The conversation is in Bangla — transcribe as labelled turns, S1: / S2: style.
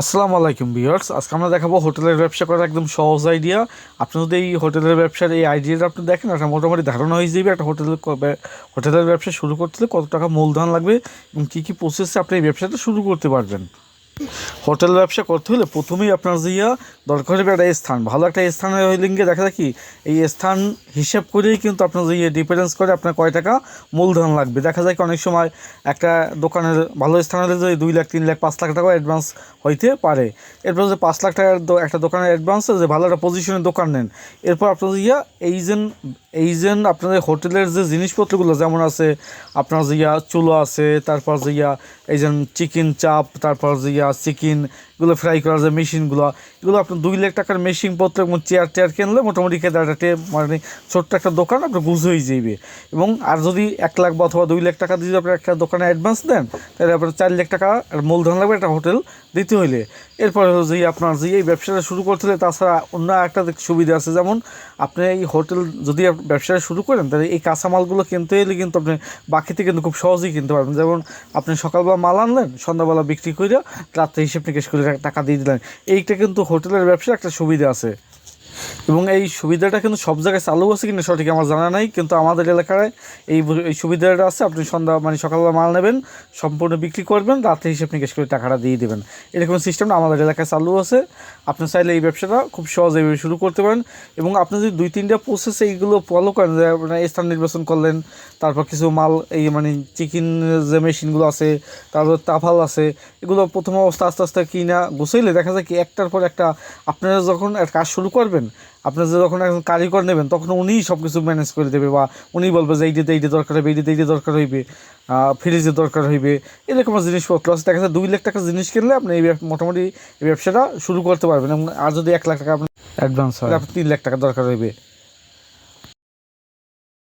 S1: আসসালামু আলাইকুম ভিউয়ার্স। আজকে আমরা দেখাবো হোটেলের ব্যবসা করার একদম সহজ আইডিয়া। আপনি যদি এই হোটেলের ব্যবসার এই আইডিয়াটা আপনি দেখেন একটা মোটামুটি ধারণা হয়ে যাবে একটা হোটেল হোটেলের ব্যবসা শুরু করতে কত টাকা মূলধন লাগবে এবং কী কী প্রসেসে আপনি এই ব্যবসাটা শুরু করতে পারবেন। হোটেল ব্যবসা করতে হলে প্রথমেই আপনার জিয়া দরকার হবে একটা স্থান। ভালো একটা স্থানে হইলে গিয়ে দেখা কি, এই স্থান হিসাব করেই কিন্তু আপনার যে ডিপেন্ডেন্স করে আপনার কয় টাকা মূলধন লাগবে। দেখা যায় কি অনেক সময় একটা দোকানের ভালো স্থান হলে যে দুই লাখ, তিন লাখ, পাঁচ লাখ টাকা অ্যাডভান্স হইতে পারে। এরপর যে পাঁচ লাখ টাকার একটা দোকানের অ্যাডভান্স যে ভালো একটা পজিশনের দোকান নেন, এরপর আপনার ইয়া এই যে এই যে আপনাদের হোটেলের যে জিনিসপত্রগুলো, যেমন আছে আপনার যে ইয়া চুলো আছে, তারপর যে ইয়া, এই যে চিকেন চাপ, তারপর যে ইয়া চিকেন, এগুলো ফ্রাই করার যে মেশিনগুলো, এগুলো আপনার দুই লাখ টাকার মেশিনপত্র এবং চেয়ার টেয়ার কিনলে মোটামুটি একটা মানে ছোট্ট একটা দোকান আপনার গুজ হয়ে যাবে এবং আর যদি এক লাখ বা অথবা দুই লাখ টাকা দিয়ে আপনি একটা দোকানে অ্যাডভান্স দেন, তাহলে আপনার চার লাখ টাকা আর মূলধন লাগবে একটা হোটেল দিতে হইলে। এরপরে যে আপনার যে এই ব্যবসাটা শুরু করতে হলে, তাছাড়া অন্য একটা সুবিধা আছে, যেমন আপনি এই হোটেল যদি ব্যবসাটা শুরু করেন, তাহলে এই কাঁচামালগুলো কিনতে এলে কিন্তু আপনি বাকিতে কিন্তু খুব সহজেই কিনতে পারবেন। যেমন আপনি সকালবেলা মাল আনলেন, সন্ধ্যাবেলা বিক্রি করে রাত্রে হিসেব নিকেশ করে টাকা দিয়ে দিলেন। এইটা কিন্তু হোটেলের ব্যবসার একটা সুবিধা আছে। এবং এই সুবিধাটা কিন্তু সব জায়গায় চালু আছে কিনা সঠিক আমার জানা নাই, কিন্তু আমাদের এলাকায় এই এই সুবিধাটা আছে। আপনি সন্ধ্যা মানে সকালবেলা মাল নেবেন, সম্পূর্ণ বিক্রি করবেন, রাতে হিসেবে আপনি নিকেশ করে টাকাটা দিয়ে দেবেন। এরকম সিস্টেমটা আমাদের এলাকায় চালু আছে। আপনি চাইলে এই ব্যবসাটা খুব সহজে এইভাবে শুরু করতে পারেন। এবং আপনি যদি দুই, তিনটা প্রসেস এইগুলো ফলো করেন আপনার স্থান নির্বাচন করলেন, তারপর কিছু মাল, এই মানে চিকেন যে মেশিনগুলো আছে, তারপর তাফাল আছে, এগুলো প্রথম অবস্থা আস্তে আস্তে কিনা গুছাইলে দেখা যায় কি একটার পর একটা আপনারা যখন কাজ শুরু করবেন আপনার যে যখন একজন কারিগর নেবেন তখন উনিই সব কিছু ম্যানেজ করে দেবে বা উনি বলবে যে এইটাতে এইটা দরকার হবে এইটাতে এইটা দরকার হইবে। ফ্রিজের দরকার হইবে এরকম জিনিসপত্র আছে। দেখা যায় দুই লাখ টাকা জিনিস কিনলে আপনি এই মোটামুটি এই ব্যবসাটা শুরু করতে পারবেন। এবং আর যদি এক লাখ টাকা আপনি
S2: অ্যাডভান্স হয়।
S1: তিন লাখ টাকা দরকার হইবে।